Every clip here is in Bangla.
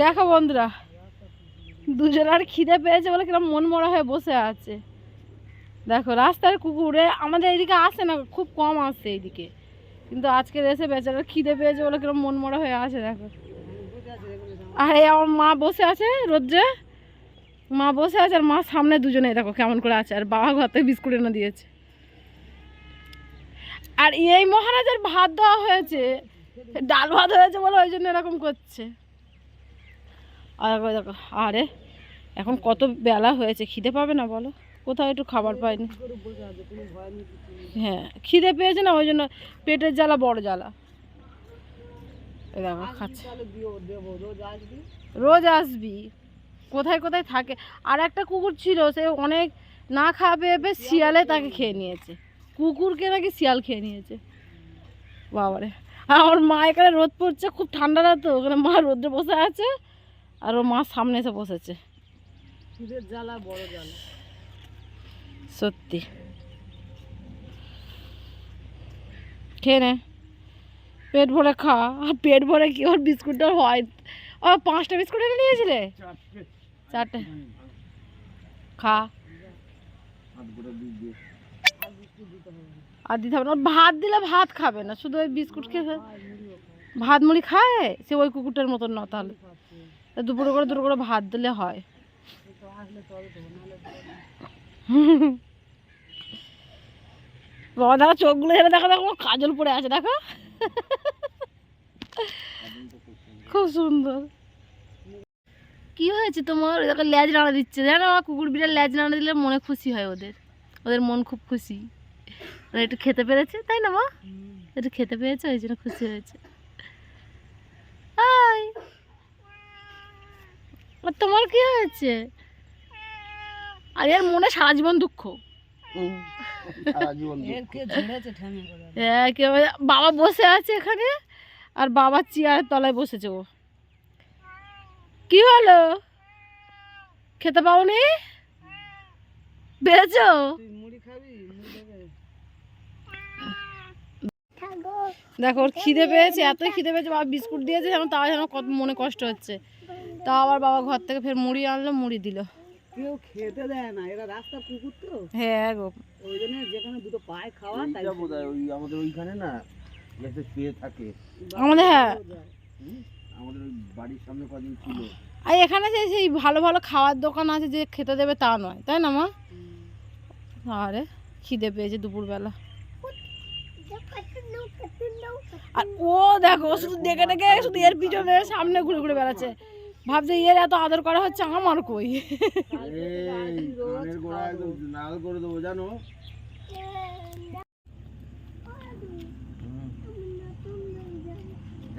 দেখো বন্ধুরা দুজনের খিদে পেয়েছে বলে কিরম মন মরা হয়ে বসে আছে। দেখো, রাস্তার কুকুরে আমাদের এইদিকে আসে না, খুব কম আসছে এইদিকে। কিন্তু আজকে এসে বেচারা খিদে পেয়েছে বলে কিরম মন মরা হয়ে আছে, দেখো। আর এই আমার মা বসে আছে রোদ্রে। মা বসে আছে আর মা সামনে দুজনে দেখো কেমন করে আছে। আর বাবা ঘর থেকে বিস্কুট এনে দিয়েছে। আর এই মহারাজের ভাত দেওয়া হয়েছে, ডাল ভাত হয়েছে বলে ওই জন্য এরকম করছে। আর এখন কত বেলা হয়েছে, খিদে পাবে না বলো? কোথাও একটু খাবার পাইনি। হ্যাঁ খিদে পেয়েছে না, ওই জন্য পেটের জ্বালা, বড় জ্বালা। রোজ আসবি। কোথায় কোথায় থাকে। আর একটা কুকুর ছিল, সে অনেক না খাবে পেয়ে শিয়ালে তাকে খেয়ে নিয়েছে। কুকুরকে নাকি শিয়াল খেয়ে নিয়েছে। বাবারে, আর আমার মা এখানে রোদ পড়ছে, খুব ঠান্ডা না তো ওখানে মা রোদ্রে বসে আছে। আর ওর মা সামনে এসে বসেছে। জ্বালা বড় জ্বালা। সত্যি। খেয়ে নে। পেট ভরে খা। আর পেট ভরে কি ওর বিস্কুটটা হয়? ও পাঁচটা বিস্কুট এনে নিয়েছিলে? চারটে। খা। আর দিতে হবে না। ওর ভাত দিলে ভাত খাবে না। শুধু ওই বিস্কুট খেয়ে ভাত মুড়ি খায়? সে ওই কুকুরটার মতন না তাহলে। দুপুরে করে দুপুরে করে ভাত দিলে হয়। বাবা দেখো চোখগুলো এখানে দেখো দেখো, কাজল পড়ে আছে, দেখো। খুব সুন্দর। কি হয়েছে তোমার? দেখো, ল্যাজ নাড়া দিচ্ছে। জানো কুকুর বিড়াল ল্যাজ নাড়া দিলে মনে খুশি হয় ওদের। ওদের মন খুব খুশি। ওরা একটু খেতে পেরেছে, তাই না, মা? একটু খেতে পেরেছে, ওই জন্য খুশি হয়েছে। আর তোমার কি হয়েছে? আর এর মনে সারা জীবন দুঃখ। হ্যাঁ বাবা বসে আছে এখানে আর বাবার চেয়ারের তলায় বসেছে ও। কি হলো? খেতে পাওনি? পেয়েছ তুই মুড়ি খাবি মুড়ি দেবে দেখো ওর খিদে পেয়েছে এত খিদে পেয়েছে বাবা বিস্কুট দিয়েছে যেন তাও যেন কত মনে কষ্ট হচ্ছে। তা আবার বাবা ঘর থেকে ফের মুড়ি আনলো মুড়ি দিল। কেউ খেতে দেয় না এরা রাস্তার কুকুর তো। হ্যাঁ গো। ওই জন্য যেখানে দুটো পায় খাওয়া তাই ওই আমাদের ওইখানে না এসে শুয়ে থাকে। আমাদের হ্যাঁ। আমাদের ওই বাড়ির সামনে কদিন ছিল। আর এখানে যে সেই ভালো ভালো খাওয়ার দোকান আছে যে খেতে দেবে তা নয় তাই না মা? আরে খিদে পেয়েছে দুপুরবেলা। আর ও দেখো ও শুধু দেখে দেখে শুধু এর পিছনে সামনে ঘুরে ঘুরে বেড়াচ্ছে। ভাবছে এর এত আদর করা হচ্ছে আমার কই? নাল করে দেবো জানো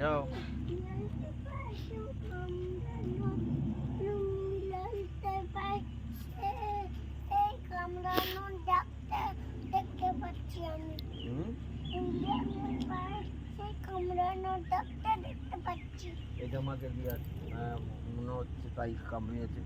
যাও। এটা আমাকে দিয়ে মনে হচ্ছে তাই কামড়িয়েছে